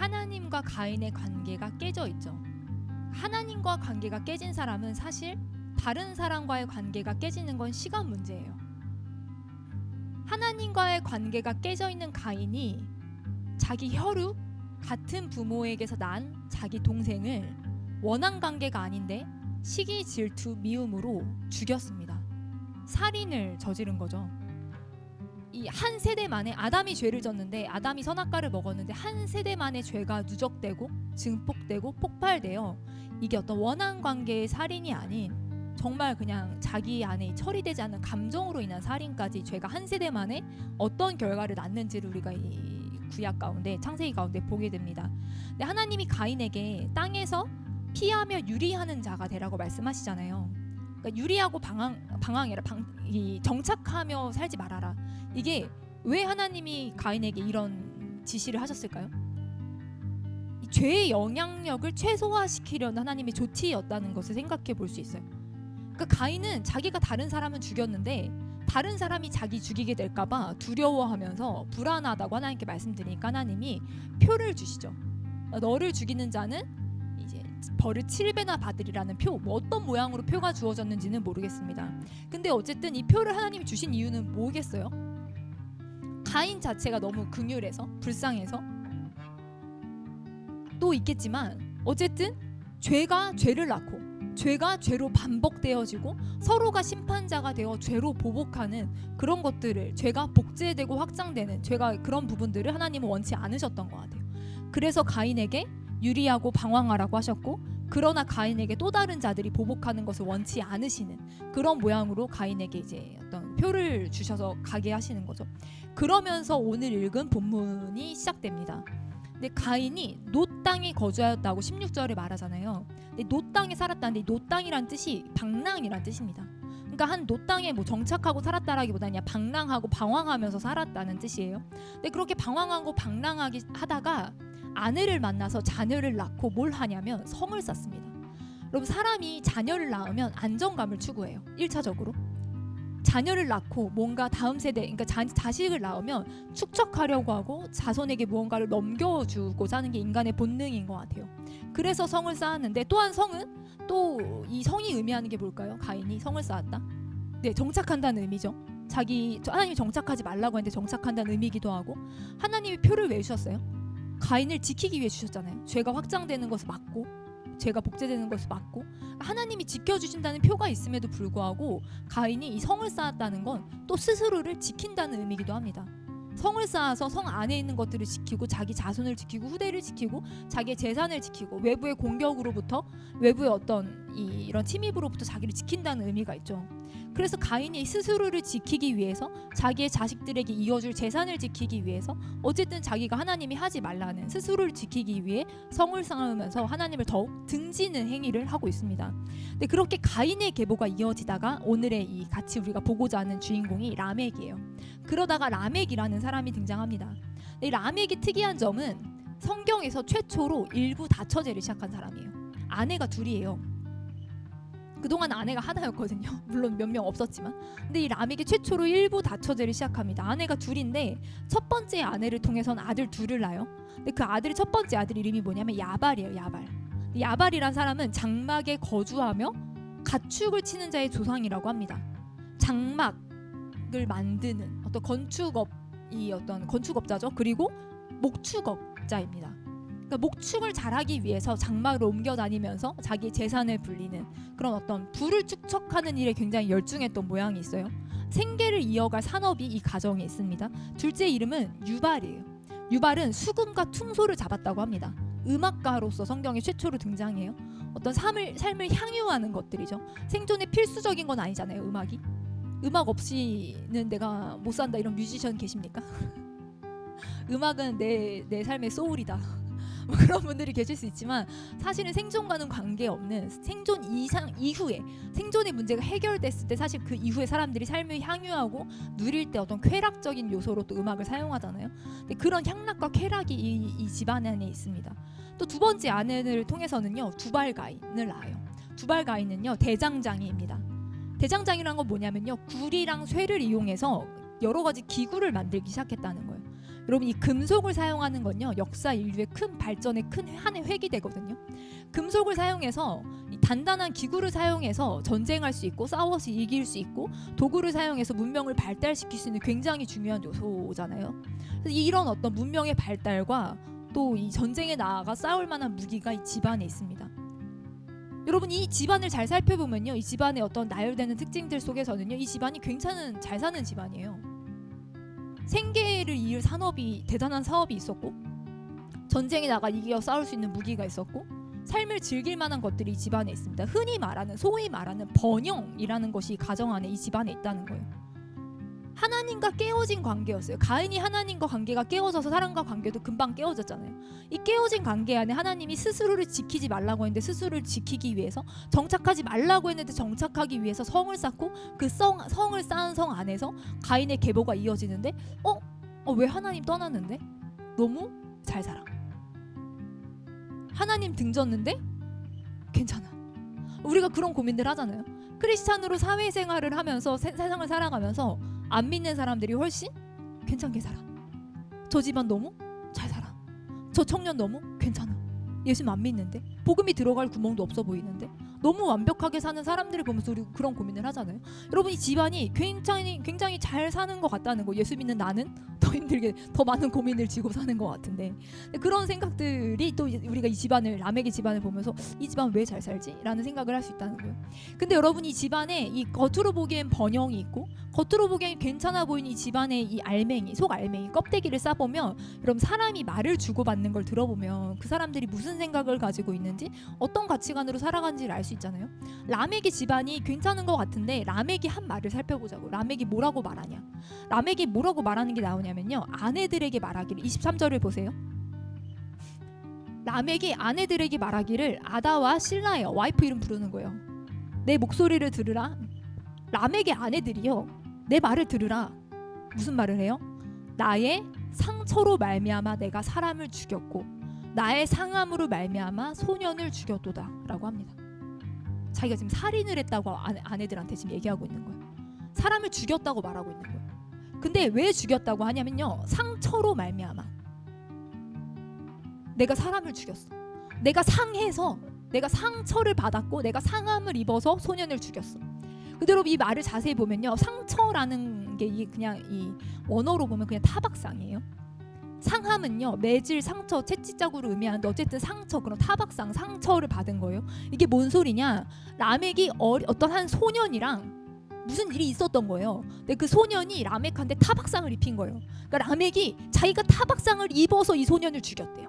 하나님과 가인의 관계가 깨져 있죠. 하나님과 관계가 깨진 사람은 사실 다른 사람과의 관계가 깨지는 건 시간 문제예요. 하나님과의 관계가 깨져 있는 가인이 자기 혈육 같은 부모에게서 난 자기 동생을 원한 관계가 아닌데 시기 질투 미움으로 죽였습니다. 살인을 저지른 거죠. 이 한 세대 만에 아담이 죄를 졌는데 아담이 선악과를 먹었는데 한 세대 만에 죄가 누적되고 증폭되고 폭발되어 이게 어떤 원한 관계의 살인이 아닌 정말 그냥 자기 안에 처리되지 않는 감정으로 인한 살인까지 죄가 한 세대 만에 어떤 결과를 낳는지를 우리가 이 구약 가운데 창세기 가운데 보게 됩니다. 근데 하나님이 가인에게 땅에서 피하며 유리하는 자가 되라고 말씀하시잖아요. 그러니까 유리하고 방황 방황해라 방, 이 정착하며 살지 말아라. 이게 왜 하나님이 가인에게 이런 지시를 하셨을까요? 이 죄의 영향력을 최소화시키려는 하나님의 조치였다는 것을 생각해 볼 수 있어요. 그러니까 가인은 자기가 다른 사람은 죽였는데 다른 사람이 자기 죽이게 될까봐 두려워하면서 불안하다고 하나님께 말씀드리니까 하나님이 표를 주시죠. 너를 죽이는 자는 이제 벌을 7배나 받으리라는 표, 뭐 어떤 모양으로 표가 주어졌는지는 모르겠습니다. 근데 어쨌든 이 표를 하나님이 주신 이유는 뭐겠어요? 가인 자체가 너무 긍휼해서 불쌍해서 또 있겠지만 어쨌든 죄가 죄를 낳고 죄가 죄로 반복되어지고 서로가 심판자가 되어 죄로 보복하는 그런 것들을 죄가 복제되고 확장되는 죄가 그런 부분들을 하나님은 원치 않으셨던 것 같아요. 그래서 가인에게 유리하고 방황하라고 하셨고 그러나 가인에게 또 다른 자들이 보복하는 것을 원치 않으시는 그런 모양으로 가인에게 이제 어떤 표를 주셔서 가게 하시는 거죠. 그러면서 오늘 읽은 본문이 시작됩니다. 근데 가인이 노 땅에 거주하였다고 16절에 말하잖아요. 근데 노 땅에 살았다는데 노 땅이란 뜻이 방랑이란 뜻입니다. 그러니까 한 노 땅에 뭐 정착하고 살았다라기보다는 방랑하고 방황하면서 살았다는 뜻이에요. 근데 그렇게 방황하고 방랑하기 하다가 아내를 만나서 자녀를 낳고 뭘 하냐면 성을 쌓습니다. 여러분 사람이 자녀를 낳으면 안정감을 추구해요. 1차적으로. 자녀를 낳고 뭔가 다음 세대 그러니까 자, 자식을 낳으면 축적하려고 하고 자손에게 무언가를 넘겨주고 사는 게 인간의 본능인 것 같아요. 그래서 성을 쌓았는데 또한 성은 또 이 성이 의미하는 게 뭘까요? 가인이 성을 쌓았다. 네, 정착한다는 의미죠. 자기 하나님이 정착하지 말라고 했는데 정착한다는 의미이기도 하고 하나님이 표를 왜 주셨어요? 가인을 지키기 위해 주셨잖아요. 죄가 확장되는 것을 막고 죄가 복제되는 것을 막고 하나님이 지켜주신다는 표가 있음에도 불구하고 가인이 이 성을 쌓았다는 건 또 스스로를 지킨다는 의미이기도 합니다. 성을 쌓아서 성 안에 있는 것들을 지키고 자기 자손을 지키고 후대를 지키고 자기의 재산을 지키고 외부의 공격으로부터 외부의 어떤 이, 이런 침입으로부터 자기를 지킨다는 의미가 있죠. 그래서 가인이 스스로를 지키기 위해서 자기의 자식들에게 이어줄 재산을 지키기 위해서 어쨌든 자기가 하나님이 하지 말라는 스스로를 지키기 위해 성을 쌓으면서 하나님을 더욱 등지는 행위를 하고 있습니다. 근데 그렇게 가인의 계보가 이어지다가 오늘의 이 같이 우리가 보고자 하는 주인공이 라멕이에요. 그러다가 라멕이라는 사람이 등장합니다. 이 라멕이 특이한 점은 성경에서 최초로 일부 다처제를 시작한 사람이에요. 아내가 둘이에요. 그동안 아내가 하나였거든요. 물론 몇 명 없었지만. 근데 이 라멕이 최초로 일부 다처제를 시작합니다. 아내가 둘인데 첫 번째 아내를 통해서는 아들 둘을 낳아요. 근데 그 아들의 첫 번째 아들 이름이 뭐냐면 야발이에요. 야발. 야발이란 사람은 장막에 거주하며 가축을 치는 자의 조상이라고 합니다. 장막을 만드는 어떤 건축업 이 어떤 건축업자죠. 그리고 목축업자입니다. 그러니까 목축을 잘하기 위해서 장막을 옮겨 다니면서 자기 재산을 불리는 그런 어떤 부를 축적하는 일에 굉장히 열중했던 모양이 있어요. 생계를 이어갈 산업이 이 가정에 있습니다. 둘째 이름은 유발이에요. 유발은 수금과 퉁소를 잡았다고 합니다. 음악가로서 성경에 최초로 등장해요. 어떤 삶을 삶을 향유하는 것들이죠. 생존에 필수적인 건 아니잖아요. 음악이. 음악 없이는 내가 못 산다 이런 뮤지션 계십니까? 음악은 내 내 삶의 소울이다. 뭐 그런 분들이 계실 수 있지만 사실은 생존과는 관계없는 생존 이상 이후에 생존의 문제가 해결됐을 때 사실 그 이후에 사람들이 삶을 향유하고 누릴 때 어떤 쾌락적인 요소로 또 음악을 사용하잖아요. 근데 그런 향락과 쾌락이 이, 이 집안 안에 있습니다. 또 두 번째 아내를 통해서는요 두발가인을 낳아요. 두발가인은요 대장장이입니다. 대장장이란 건 뭐냐면요 굴이랑 쇠를 이용해서 여러 가지 기구를 만들기 시작했다는 거예요. 여러분 이 금속을 사용하는 건요 역사 인류의 큰 발전의 큰 한해 획이 되거든요. 금속을 사용해서 이 단단한 기구를 사용해서 전쟁할 수 있고 싸워서 이길 수 있고 도구를 사용해서 문명을 발달시킬 수 있는 굉장히 중요한 요소잖아요. 이런 어떤 문명의 발달과 또 이 전쟁에 나아가 싸울 만한 무기가 이 집안에 있습니다. 여러분 이 집안을 잘 살펴보면요 이 집안의 어떤 나열되는 특징들 속에서는요 이 집안이 괜찮은 잘 사는 집안이에요. 생계를 이을 산업이 대단한 사업이 있었고 전쟁에 나가 이겨 싸울 수 있는 무기가 있었고 삶을 즐길 만한 것들이 이 집안에 있습니다. 흔히 말하는 소위 말하는 번영이라는 것이 가정 안에 이 집안에 있다는 거예요. 하나님과 깨어진 관계였어요. 가인이 하나님과 관계가 깨어져서 사람과 관계도 금방 깨어졌잖아요. 이 깨어진 관계 안에 하나님이 스스로를 지키지 말라고 했는데 스스로를 지키기 위해서 정착하지 말라고 했는데 정착하기 위해서 성을 쌓고 그 성, 성을 쌓은 성 안에서 가인의 계보가 이어지는데 어? 어, 왜 하나님 떠났는데? 너무 잘 살아. 하나님 등졌는데 괜찮아. 우리가 그런 고민들 하잖아요. 크리스찬으로 사회생활을 하면서 세, 세상을 살아가면서 안 믿는 사람들이 훨씬 괜찮게 살아. 저 집안 너무 잘 살아. 저 청년 너무 괜찮아. 예수님 안 믿는데 복음이 들어갈 구멍도 없어 보이는데 너무 완벽하게 사는 사람들을 보면서 우리 그런 고민을 하잖아요. 여러분 이 집안이 굉장히 굉장히 잘 사는 것 같다는 거. 예수 믿는 나는 더 힘들게 더 많은 고민을 지고 사는 것 같은데 그런 생각들이 또 우리가 이 집안을 라멕의 집안을 보면서 이 집안 왜 잘 살지?라는 생각을 할 수 있다는 거예요. 근데 여러분 이 집안에 이 겉으로 보기엔 번영이 있고 겉으로 보기엔 괜찮아 보이는 이 집안의 이 알맹이 속 알맹이 껍데기를 싸보면 여러분 사람이 말을 주고받는 걸 들어보면 그 사람들이 무슨 생각을 가지고 있는지 어떤 가치관으로 살아가는지를 알 수 있잖아요. 라멕의 집안이 괜찮은 것 같은데 라멕이 한 말을 살펴보자고. 라멕이 뭐라고 말하냐? 라멕이 뭐라고 말하는 게 나오냐면요. 아내들에게 말하기를 23절을 보세요. 라멕이 아내들에게 말하기를 아다와 신라예요. 와이프 이름 부르는 거예요. 내 목소리를 들으라. 라멕의 아내들이요. 내 말을 들으라. 무슨 말을 해요? 나의 상처로 말미암아 내가 사람을 죽였고 나의 상함으로 말미암아 소년을 죽였도다라고 합니다. 자기가 지금 살인을 했다고 아내, 아내들한테 지금 얘기하고 있는 거예요. 사람을 죽였다고 말하고 있는 거예요. 근데 왜 죽였다고 하냐면요. 상처로 말미암아. 내가 사람을 죽였어. 내가 상해서 내가 상처를 받았고 내가 상함을 입어서 소년을 죽였어. 여러분 이 말을 자세히 보면요. 상처라는 게 이 그냥 이 원어로 보면 그냥 타박상이에요. 상함은요 매질 상처 채찍자구로 의미하는데 어쨌든 상처 그런 타박상 상처를 받은 거예요. 이게 뭔 소리냐? 라멕이 어리, 어떤 한 소년이랑 무슨 일이 있었던 거예요. 근데 그 소년이 라멕한테 타박상을 입힌 거예요. 그러니까 라멕이 자기가 타박상을 입어서 이 소년을 죽였대요.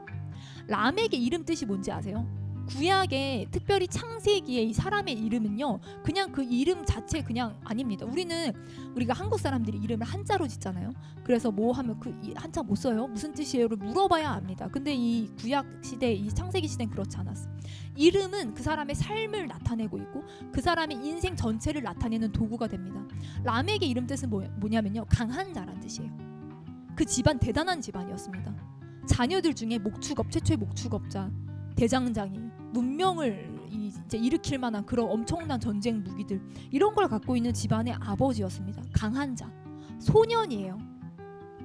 라멕의 이름 뜻이 뭔지 아세요? 구약에 특별히 창세기의 이 사람의 이름은요 그냥 그 이름 자체 그냥 아닙니다. 우리는 우리가 한국 사람들이 이름을 한자로 짓잖아요. 그래서 뭐 하면 그이 한자 못 써요? 무슨 뜻이에요를 물어봐야 압니다. 근데 이 구약 시대, 이 창세기 시대는 그렇지 않았어. 이름은 그 사람의 삶을 나타내고 있고 그 사람의 인생 전체를 나타내는 도구가 됩니다. 라멕의 이름 뜻은 뭐, 뭐냐면요 강한 자란 뜻이에요. 그 집안 대단한 집안이었습니다. 자녀들 중에 목축업 최초의 목축업자 대장장이 문명을 이- 이제 일으킬 만한 그런 엄청난 전쟁 무기들 이런 걸 갖고 있는 집안의 아버지였습니다. 강한 자, 소년이에요.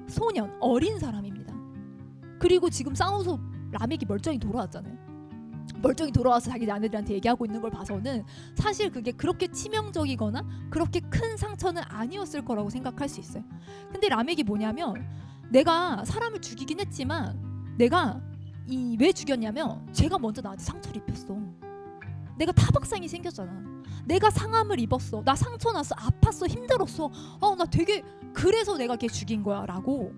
소년, 어린 사람입니다. 그리고 지금 싸워서 라멕이 멀쩡히 돌아왔잖아요. 멀쩡히 돌아와서 자기 아내들한테 얘기하고 있는 걸 봐서는 사실 그게 그렇게 치명적이거나 그렇게 큰 상처는 아니었을 거라고 생각할 수 있어요. 근데 라멕이 뭐냐면 내가 사람을 죽이긴 했지만 내가 이 왜 죽였냐면 제가 먼저 나한테 상처를 입혔어. 내가 타박상이 생겼잖아. 내가 상함을 입었어. 나 상처 났어. 아팠어. 힘들었어. 어, 나 되게 그래서 내가 걔 죽인 거야라고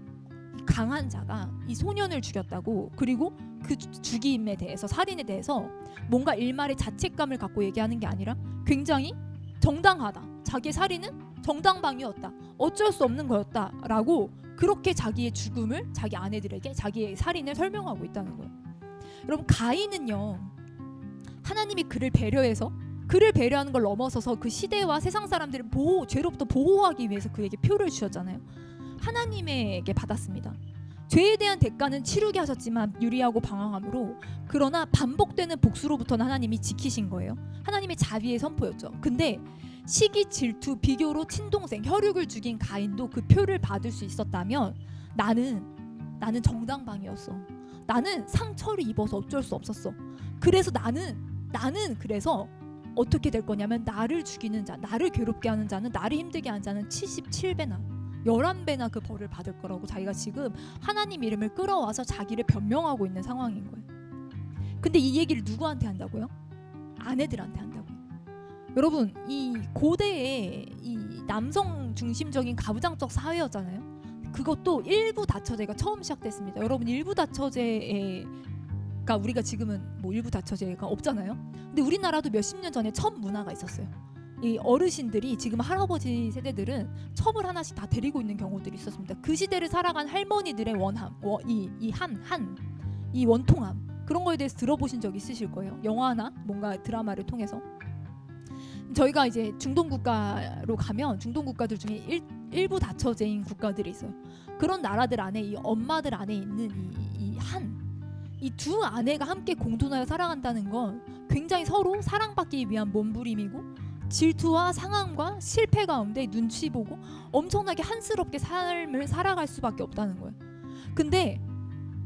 이 강한 자가 이 소년을 죽였다고 그리고 그 주- 죽임에 대해서 살인에 대해서 뭔가 일말의 자책감을 갖고 얘기하는 게 아니라 굉장히 정당하다. 자기 살인은 정당방위였다. 어쩔 수 없는 거였다라고 그렇게 자기의 죽음을 자기 아내들에게 자기의 살인을 설명하고 있다는 거예요. 여러분 가인은요 하나님이 그를 배려해서 그를 배려하는 걸 넘어서서 그 시대와 세상 사람들을 보호 죄로부터 보호하기 위해서 그에게 표를 주셨잖아요. 하나님에게 받았습니다. 죄에 대한 대가는 치르게 하셨지만 유리하고 방황함으로 그러나 반복되는 복수로부터는 하나님이 지키신 거예요. 하나님의 자비의 선포였죠. 근데 시기, 질투, 비교로 친동생 혈육을 죽인 가인도 그 표를 받을 수 있었다면 나는 나는 정당방위였어. 나는 상처를 입어서 어쩔 수 없었어. 그래서 나는 나는 그래서 어떻게 될 거냐면 나를 죽이는 자, 나를 괴롭게 하는 자는 나를 힘들게 하는 자는 77배나 11배나 그 벌을 받을 거라고 자기가 지금 하나님 이름을 끌어와서 자기를 변명하고 있는 상황인 거예요. 근데 이 얘기를 누구한테 한다고요? 아내들한테 한다고요. 여러분, 이 고대의 이 남성 중심적인 가부장적 사회였잖아요. 그것도 일부 다처제가 처음 시작됐습니다. 여러분 일부 다처제가 우리가 지금은 뭐 일부 다처제가 없잖아요. 근데 우리나라도 몇십 년 전에 첩 문화가 있었어요. 이 어르신들이 지금 할아버지 세대들은 첩을 하나씩 다 데리고 있는 경우들이 있었습니다. 그 시대를 살아간 할머니들의 원함, 이이한한 이 원통함 그런 거에 대해서 들어보신 적 있으실 거예요. 영화나 뭔가 드라마를 통해서 저희가 이제 중동 국가로 가면 중동 국가들 중에 일, 일부 다처제인 국가들이 있어요. 그런 나라들 안에 이 엄마들 안에 있는 이한이 두 아내가 함께 공존하여 살아간다는 건 굉장히 서로 사랑받기 위한 몸부림이고 질투와 상함과 실패 가운데 눈치 보고 엄청나게 한스럽게 삶을 살아갈 수밖에 없다는 거예요. 근데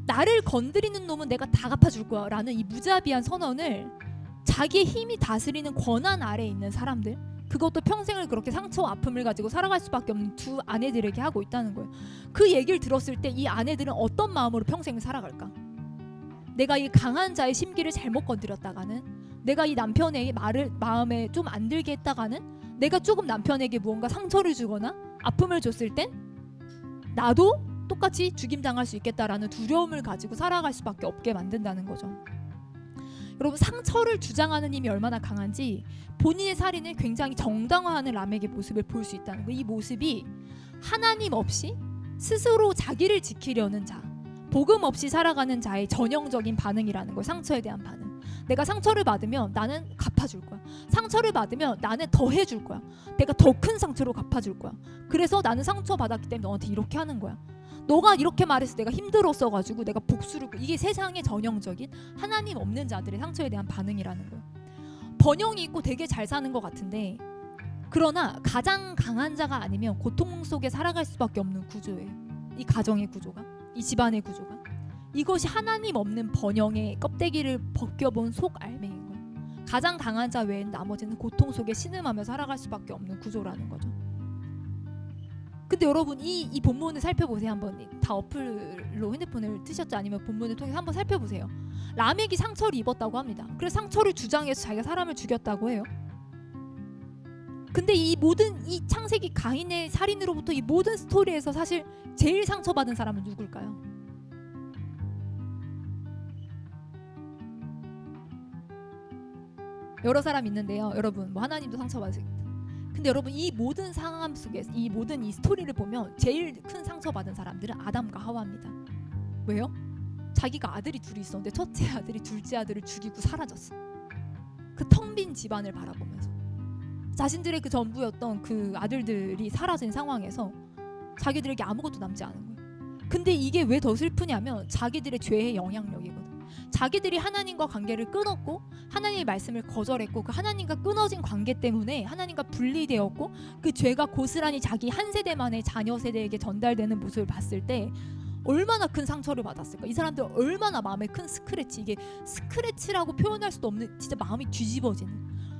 나를 건드리는 놈은 내가 다 갚아줄 거야 라는 이 무자비한 선언을 자기의 힘이 다스리는 권한 아래에 있는 사람들 그것도 평생을 그렇게 상처와 아픔을 가지고 살아갈 수밖에 없는 두 아내들에게 하고 있다는 거예요. 그 얘기를 들었을 때 이 아내들은 어떤 마음으로 평생을 살아갈까? 내가 이 강한 자의 심기를 잘못 건드렸다가는 내가 이 남편의 말을 마음에 좀 안 들게 했다가는 내가 조금 남편에게 무언가 상처를 주거나 아픔을 줬을 땐 나도 똑같이 죽임 당할 수 있겠다라는 두려움을 가지고 살아갈 수밖에 없게 만든다는 거죠. 여러분 상처를 주장하는 힘이 얼마나 강한지 본인의 살인을 굉장히 정당화하는 람에게 모습을 볼 수 있다는 거예요. 이 모습이 하나님 없이 스스로 자기를 지키려는 자, 복음 없이 살아가는 자의 전형적인 반응이라는 거예요. 상처에 대한 반응. 내가 상처를 받으면 나는 갚아줄 거야. 상처를 받으면 나는 더 해줄 거야. 내가 더 큰 상처로 갚아줄 거야. 그래서 나는 상처 받았기 때문에 너한테 이렇게 하는 거야. 너가 이렇게 말해서 내가 힘들었어 가지고 내가 복수를 이게 세상의 전형적인 하나님 없는 자들의 상처에 대한 반응이라는 거예요. 번영이 있고 되게 잘 사는 것 같은데 그러나 가장 강한 자가 아니면 고통 속에 살아갈 수밖에 없는 구조예요. 이 가정의 구조가, 이 집안의 구조가 이것이 하나님 없는 번영의 껍데기를 벗겨본 속 알맹인 거예요. 가장 강한 자 외엔 나머지는 고통 속에 신음하며 살아갈 수밖에 없는 구조라는 거죠. 근데 여러분 이, 이 본문을 살펴보세요. 한번 다 어플로 핸드폰을 트셨죠? 아니면 본문을 통해서 한번 살펴보세요. 라멕이 상처를 입었다고 합니다. 그래서 상처를 주장해서 자기가 사람을 죽였다고 해요. 근데 이 모든 이 창세기 가인의 살인으로부터 이 모든 스토리에서 사실 제일 상처받은 사람은 누굴까요? 여러 사람 있는데요. 여러분 뭐 하나님도 상처받으셨겠다 근데 여러분 이 모든 상황 속에 이 모든 이 스토리를 보면 제일 큰 상처받은 사람들은 아담과 하와입니다. 왜요? 자기가 아들이 둘이 있었는데 첫째 아들이 둘째 아들을 죽이고 사라졌어. 그 텅 빈 집안을 바라보면서 자신들의 그 전부였던 그 아들들이 사라진 상황에서 자기들에게 아무것도 남지 않은 거예요. 근데 이게 왜 더 슬프냐면 자기들의 죄의 영향력이거든. 자기들이 하나님과 관계를 끊었고 하나님의 말씀을 거절했고 그 하나님과 끊어진 관계 때문에 하나님과 분리되었고 그 죄가 고스란히 자기 한 세대만의 자녀 세대에게 전달되는 모습을 봤을 때 얼마나 큰 상처를 받았을까? 이 사람들 얼마나 마음에 큰 스크래치 이게 스크래치라고 표현할 수도 없는 진짜 마음이 뒤집어지는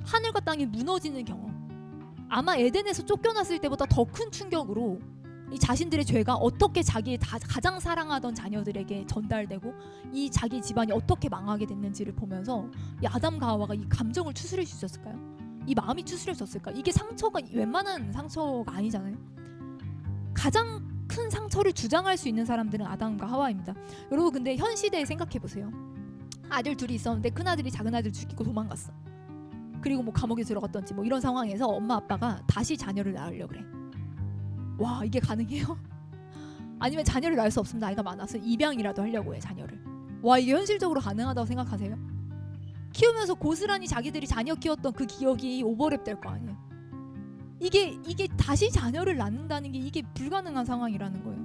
하늘과 땅이 무너지는 경험. 아마 에덴에서 쫓겨났을 때보다 더 큰 충격으로 이 자신들의 죄가 어떻게 자기의 다, 가장 사랑하던 자녀들에게 전달되고 이 자기 집안이 어떻게 망하게 됐는지를 보면서 이 아담과 하와가 이 감정을 추스릴 수 있었을까요? 이 마음이 추스려졌을까? 이게 상처가 웬만한 상처가 아니잖아요. 가장 큰 상처를 주장할 수 있는 사람들은 아담과 하와입니다. 여러분 근데 현 시대에 생각해 보세요. 아들 둘이 있었는데 큰 아들이 작은 아들 죽이고 도망갔어. 그리고 뭐 감옥에 들어갔던지 뭐 이런 상황에서 엄마 아빠가 다시 자녀를 낳으려 그래. 와 이게 가능해요? 아니면 자녀를 낳을 수 없으면 나이가 많아서 입양이라도 하려고 해 자녀를. 와 이게 현실적으로 가능하다고 생각하세요? 키우면서 고스란히 자기들이 자녀 키웠던 그 기억이 오버랩 될 거 아니에요. 이게 이게 다시 자녀를 낳는다는 게 이게 불가능한 상황이라는 거예요.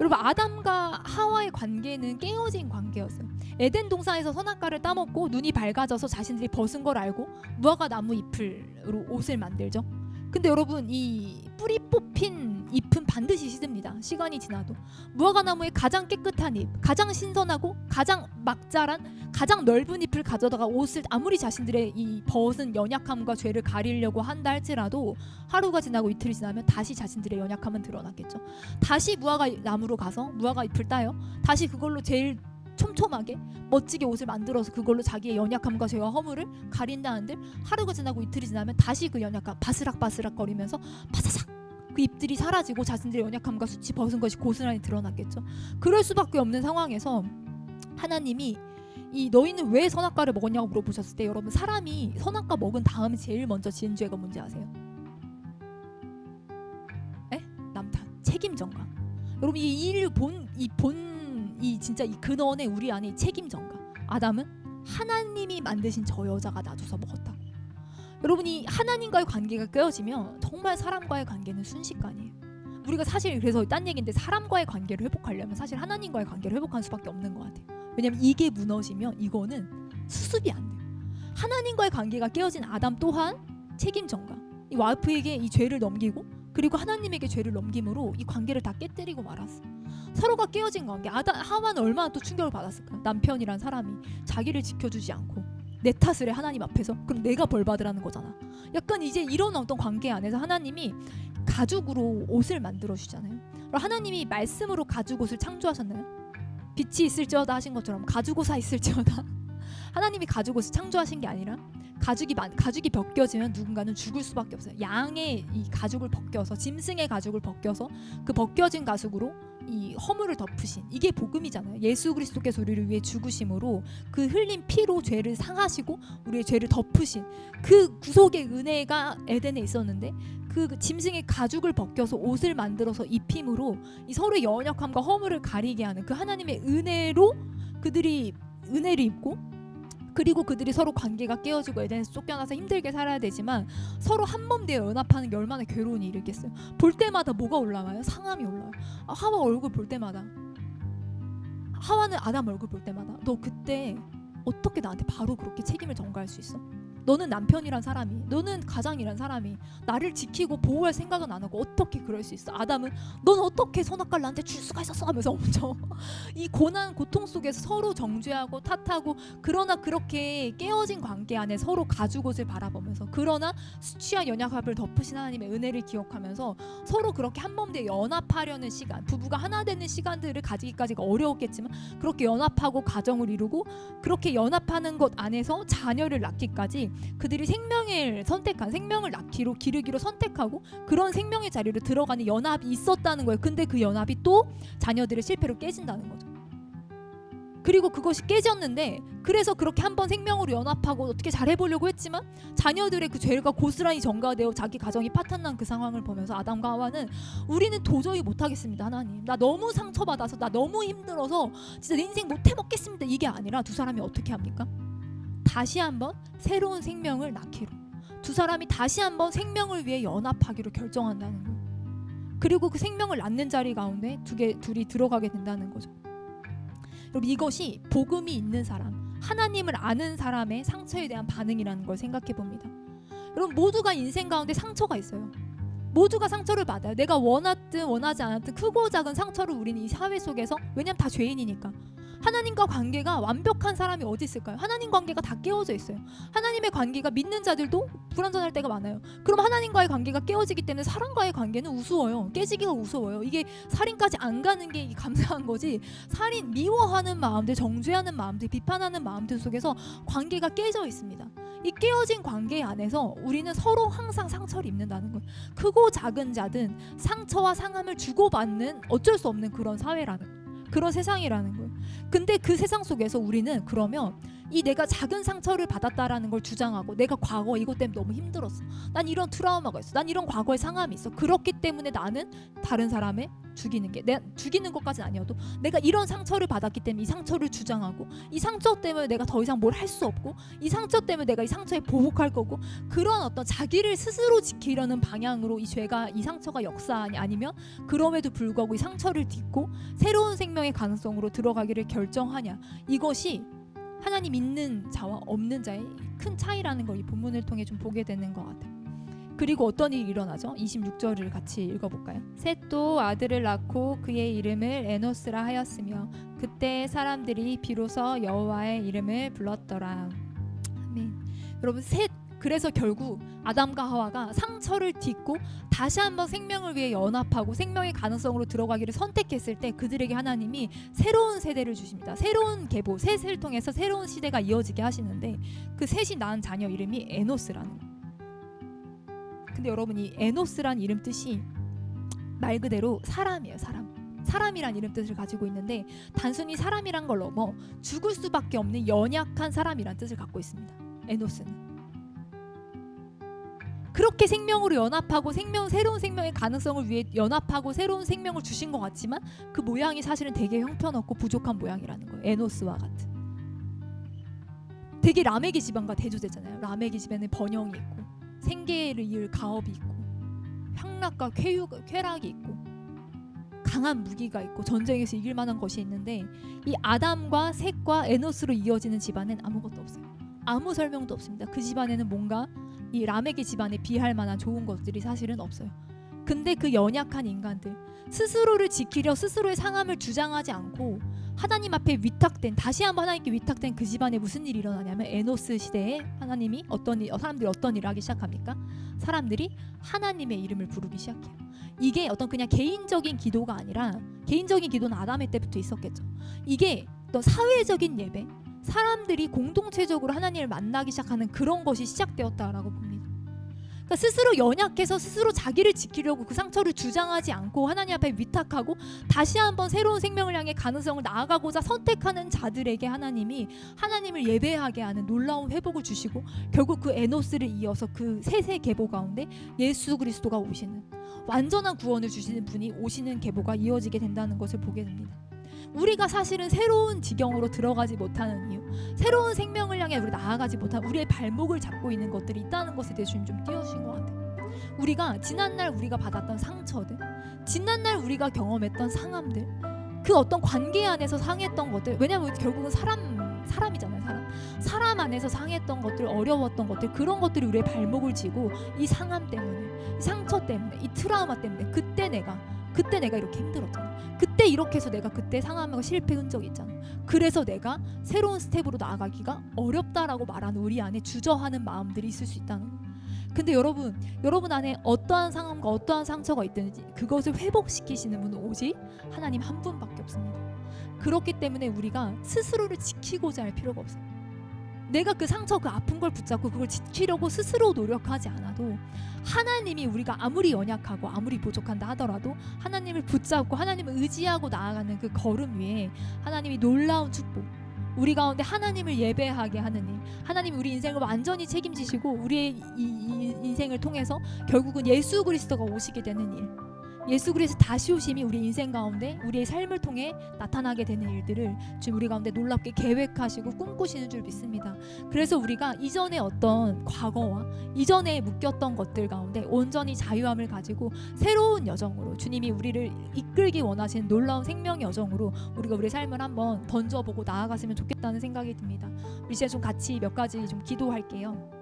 여러분 아담과 하와의 관계는 깨어진 관계였어요. 에덴 동산에서 선악과를 따먹고 눈이 밝아져서 자신들이 벗은 걸 알고 무화과 나무 잎으로 옷을 만들죠. 근데 여러분 이 뿌리 뽑힌 잎은 반드시 시듭니다. 시간이 지나도 무화과 나무의 가장 깨끗한 잎, 가장 신선하고 가장 막 자란 가장 넓은 잎을 가져다가 옷을 아무리 자신들의 이 벗은 연약함과 죄를 가리려고 한다 할지라도 하루가 지나고 이틀이 지나면 다시 자신들의 연약함은 드러났겠죠. 다시 무화과 나무로 가서 무화과 잎을 따요. 다시 그걸로 제일 촘촘하게 멋지게 옷을 만들어서 그걸로 자기의 연약함과 죄와 허물을 가린다는데 하루가 지나고 이틀이 지나면 다시 그 연약함 바스락바스락 거리면서 바사삭 그 잎들이 사라지고 자신들의 연약함과 수치 벗은 것이 고스란히 드러났겠죠. 그럴 수밖에 없는 상황에서 하나님이 이 너희는 왜 선악과를 먹었냐고 물어보셨을 때 여러분 사람이 선악과 먹은 다음에 제일 먼저 지은 죄가 뭔지 아세요? 에? 남탓 책임 전가. 여러분 이 인류 본이본 이 진짜 이 근원의 우리 안에 이 책임 전가. 아담은 하나님이 만드신 저 여자가 놔줘서 먹었다고. 여러분 이 하나님과의 관계가 깨어지면 정말 사람과의 관계는 순식간이에요. 우리가 사실 그래서 딴 얘기인데 사람과의 관계를 회복하려면 사실 하나님과의 관계를 회복할 수밖에 없는 것 같아요. 왜냐면 이게 무너지면 이거는 수습이 안 돼요. 하나님과의 관계가 깨어진 아담 또한 책임 전가. 이 와이프에게 이 죄를 넘기고 그리고 하나님에게 죄를 넘김으로 이 관계를 다 깨뜨리고 말았어. 서로가 깨어진 관계. 아담 하와는 얼마나 또 충격을 받았을까? 남편이란 사람이 자기를 지켜주지 않고 내 탓을 해 하나님 앞에서 그럼 내가 벌 받으라는 거잖아. 약간 이제 이런 어떤 관계 안에서 하나님이 가죽으로 옷을 만들어 주잖아요. 하나님이 말씀으로 가죽 옷을 창조하셨나요? 빛이 있을지어다 하신 것처럼 가죽 옷아 있을지어다. 하나님이 가죽 옷을 창조하신 게 아니라 가죽이 만, 가죽이 벗겨지면 누군가는 죽을 수밖에 없어요. 양의 이 가죽을 벗겨서 짐승의 가죽을 벗겨서 그 벗겨진 가죽으로 이 허물을 덮으신 이게 복음이잖아요. 예수 그리스도께서 우리를 위해 죽으심으로 그 흘린 피로 죄를 상하시고 우리의 죄를 덮으신 그 구속의 은혜가 에덴에 있었는데 그 짐승의 가죽을 벗겨서 옷을 만들어서 입힘으로 이 서로의 연약함과 허물을 가리게 하는 그 하나님의 은혜로 그들이 은혜를 입고 그리고 그들이 서로 관계가 깨어지고 에덴에서 쫓겨나서 힘들게 살아야 되지만 서로 한 몸 되어 연합하는 게 얼마나 괴로운 일이겠어요. 볼 때마다 뭐가 올라와요? 상함이 올라와요. 아, 하와 얼굴 볼 때마다 하와는 아담 얼굴 볼 때마다 너 그때 어떻게 나한테 바로 그렇게 책임을 전가할 수 있어? 너는 남편이란 사람이, 너는 가장이란 사람이 나를 지키고 보호할 생각은 안 하고 어떻게 그럴 수 있어? 아담은 넌 어떻게 선악과를 나한테 줄 수가 있었어? 하면서 엄청 이 고난 고통 속에서 서로 정죄하고 탓하고 그러나 그렇게 깨어진 관계 안에 서로 가죽 옷을 바라보면서 그러나 수치와 연약함을 덮으신 하나님의 은혜를 기억하면서 서로 그렇게 한몸돼 연합하려는 시간, 부부가 하나 되는 시간들을 가지기까지가 어려웠겠지만 그렇게 연합하고 가정을 이루고 그렇게 연합하는 것 안에서 자녀를 낳기까지 그들이 생명을 선택한 생명을 낳기로 기르기로 선택하고 그런 생명의 자리로 들어가는 연합이 있었다는 거예요. 근데 그 연합이 또 자녀들의 실패로 깨진다는 거죠. 그리고 그것이 깨졌는데 그래서 그렇게 한번 생명으로 연합하고 어떻게 잘해보려고 했지만 자녀들의 그 죄가 고스란히 전가되어 자기 가정이 파탄난 그 상황을 보면서 아담과 하와는 우리는 도저히 못하겠습니다 하나님 나 너무 상처받아서 나 너무 힘들어서 진짜 내 인생 못 해먹겠습니다 이게 아니라 두 사람이 어떻게 합니까? 다시 한번 새로운 생명을 낳기로 두 사람이 다시 한번 생명을 위해 연합하기로 결정한다는 거예요. 그리고 그 생명을 낳는 자리 가운데 두 개 둘이 들어가게 된다는 거죠. 여러분 이것이 복음이 있는 사람, 하나님을 아는 사람의 상처에 대한 반응이라는 걸 생각해 봅니다. 여러분 모두가 인생 가운데 상처가 있어요. 모두가 상처를 받아요. 내가 원하든 원하지 않았든 크고 작은 상처를 우리는 이 사회 속에서 왜냐면 다 죄인이니까 하나님과 관계가 완벽한 사람이 어디 있을까요? 하나님 관계가 다 깨어져 있어요. 하나님의 관계가 믿는 자들도 불완전할 때가 많아요. 그럼 하나님과의 관계가 깨어지기 때문에 사람과의 관계는 우스워요. 깨지기가 우스워요. 이게 살인까지 안 가는 게 감사한 거지. 살인 미워하는 마음들, 정죄하는 마음들, 비판하는 마음들 속에서 관계가 깨져 있습니다. 이 깨어진 관계 안에서 우리는 서로 항상 상처를 입는다는 거예요. 크고 작은 자든 상처와 상함을 주고받는 어쩔 수 없는 그런 사회라는 거예요. 그런 세상이라는 거예요. 근데 그 세상 속에서 우리는 그러면 이 내가 작은 상처를 받았다라는 걸 주장하고 내가 과거 이것 때문에 너무 힘들었어. 난 이런 트라우마가 있어. 난 이런 과거의 상함이 있어. 그렇기 때문에 나는 다른 사람을 죽이는 게 내 죽이는 것까지는 아니어도 내가 이런 상처를 받았기 때문에 이 상처를 주장하고 이 상처 때문에 내가 더 이상 뭘 할 수 없고 이 상처 때문에 내가 이 상처에 보복할 거고 그런 어떤 자기를 스스로 지키려는 방향으로 이 죄가 이 상처가 역사하니 아니면 그럼에도 불구하고 이 상처를 딛고 새로운 생명의 가능성으로 들어가기를 결정하냐 이것이 하나님 있는 자와 없는 자의 큰 차이라는 걸 이 본문을 통해 좀 보게 되는 것 같아요. 그리고 어떤 일이 일어나죠? 26절을 같이 읽어볼까요? 셋도 아들을 낳고 그의 이름을 에노스라 하였으며 그때 사람들이 비로소 여호와의 이름을 불렀더라. 아멘. 여러분 셋 그래서 결국 아담과 하와가 상처를 딛고 다시 한번 생명을 위해 연합하고 생명의 가능성으로 들어가기를 선택했을 때 그들에게 하나님이 새로운 세대를 주십니다. 새로운 계보, 셋을 통해서 새로운 시대가 이어지게 하시는데 그 셋이 낳은 자녀 이름이 에노스라는 거예요. 근데 여러분 이 에노스란 이름 뜻이 말 그대로 사람이에요, 사람. 사람이란 이름 뜻을 가지고 있는데 단순히 사람이란 걸 넘어 죽을 수밖에 없는 연약한 사람이란 뜻을 갖고 있습니다. 에노스는 그렇게 생명으로 연합하고 생명 새로운 생명의 가능성을 위해 연합하고 새로운 생명을 주신 것 같지만 그 모양이 사실은 되게 형편없고 부족한 모양이라는 거예요. 에노스와 같은. 되게 라메기 집안과 대조되잖아요. 라메기 집에는 번영이 있고 생계를 이을 가업이 있고 향락과 쾌유, 쾌락이 있고 강한 무기가 있고 전쟁에서 이길 만한 것이 있는데 이 아담과 셋과 에노스로 이어지는 집안은 아무것도 없어요. 아무 설명도 없습니다. 그 집안에는 뭔가 이 라멕의 집안에 비할 만한 좋은 것들이 사실은 없어요. 근데 그 연약한 인간들 스스로를 지키려 스스로의 상함을 주장하지 않고 하나님 앞에 위탁된 다시 한번 하나님께 위탁된 그 집안에 무슨 일이 일어나냐면 에노스 시대에 하나님이 어떤 일, 어, 사람들이 어떤 일을 하기 시작합니까? 사람들이 하나님의 이름을 부르기 시작해요. 이게 어떤 그냥 개인적인 기도가 아니라 개인적인 기도는 아담의 때부터 있었겠죠. 이게 어떤 사회적인 예배, 사람들이 공동체적으로 하나님을 만나기 시작하는 그런 것이 시작되었다라고 봅니다. 그러니까 스스로 연약해서 스스로 자기를 지키려고 그 상처를 주장하지 않고 하나님 앞에 위탁하고 다시 한번 새로운 생명을 향해 가능성을 나아가고자 선택하는 자들에게 하나님이 하나님을 예배하게 하는 놀라운 회복을 주시고 결국 그 에노스를 이어서 그 세세 계보 가운데 예수 그리스도가 오시는 완전한 구원을 주시는 분이 오시는 계보가 이어지게 된다는 것을 보게 됩니다. 우리가 사실은 새로운 지경으로 들어가지 못하는 이유, 새로운 생명을 향해 우리 나아가지 못한 우리의 발목을 잡고 있는 것들이 있다는 것에 대해 주님 좀 띄워주신 것 같아요. 우리가 지난날 우리가 받았던 상처들, 지난날 우리가 경험했던 상함들, 그 어떤 관계 안에서 상했던 것들, 왜냐하면 결국은 사람 사람이잖아요, 사람. 사람 안에서 상했던 것들, 어려웠던 것들, 그런 것들이 우리의 발목을 쥐고 이 상함 때문에, 이 상처 때문에, 이 트라우마 때문에 그때 내가 그때 내가 이렇게 힘들었잖아. 그 때 이렇게 해서 내가 그때 상하면서 실패 흔적이 있잖아. 그래서 내가 새로운 스텝으로 나아가기가 어렵다라고 말하는 우리 안에 주저하는 마음들이 있을 수 있다는 거. 근데 여러분, 여러분 안에 어떠한 상황과 어떠한 상처가 있든지 그것을 회복시키시는 분은 오직 하나님 한 분밖에 없습니다. 그렇기 때문에 우리가 스스로를 지키고자 할 필요가 없어요. 내가 그 상처, 그 아픈 걸 붙잡고 그걸 지키려고 스스로 노력하지 않아도 하나님이 우리가 아무리 연약하고 아무리 부족한다 하더라도 하나님을 붙잡고 하나님을 의지하고 나아가는 그 걸음 위에 하나님이 놀라운 축복 우리 가운데 하나님을 예배하게 하는 일 하나님 우리 인생을 완전히 책임지시고 우리의 이, 이 인생을 통해서 결국은 예수 그리스도가 오시게 되는 일 예수 그리스도 다시 오심이 우리 인생 가운데 우리의 삶을 통해 나타나게 되는 일들을 지금 우리 가운데 놀랍게 계획하시고 꿈꾸시는 줄 믿습니다. 그래서 우리가 이전의 어떤 과거와 이전에 묶였던 것들 가운데 온전히 자유함을 가지고 새로운 여정으로 주님이 우리를 이끌기 원하시는 놀라운 생명 여정으로 우리가 우리 삶을 한번 던져보고 나아갔으면 좋겠다는 생각이 듭니다. 우리 이제 좀 같이 몇 가지 좀 기도할게요.